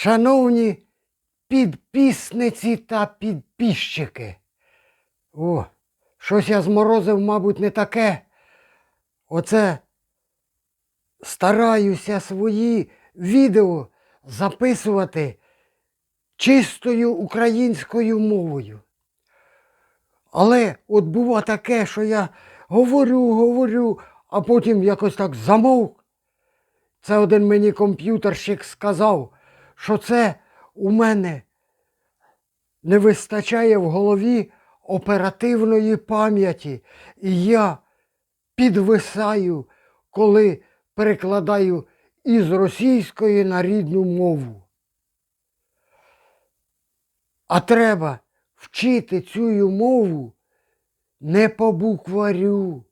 Шановні підписниці та підписчики. О, щось я зморозив, мабуть, не таке. Оце стараюся свої відео записувати чистою українською мовою. Але от бува таке, що я говорю, говорю, а потім якось так замовк. Це один мені комп'ютерщик сказав, що це у мене не вистачає в голові оперативної пам'яті. І я підвисаю, коли перекладаю із російської на рідну мову. А треба вчити цю мову не по букварю.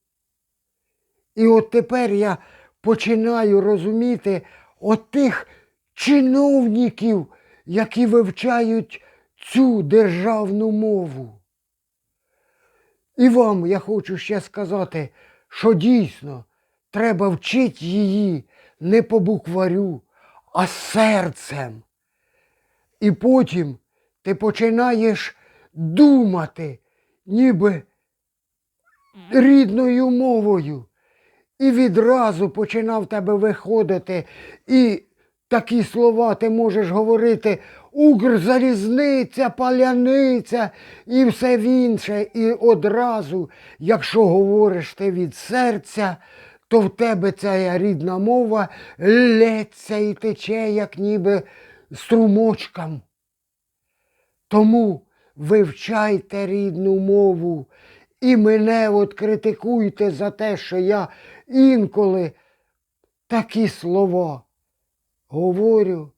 І от тепер я починаю розуміти отих чиновників, які вивчають цю державну мову. І вам я хочу ще сказати, що дійсно треба вчити її не по букварю, а серцем. І потім ти починаєш думати, ніби рідною мовою. І відразу починав тебе виходити. І такі слова ти можеш говорити Укрзалізниця, паляниця і все інше. І одразу, якщо говориш ти від серця, то в тебе ця рідна мова лється і тече, як ніби струмочком. Тому вивчайте рідну мову і мене от критикуйте за те, що я інколи такі слова говорю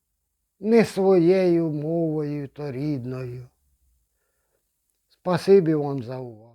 не своєю мовою, то рідною. Спасибі вам за увагу.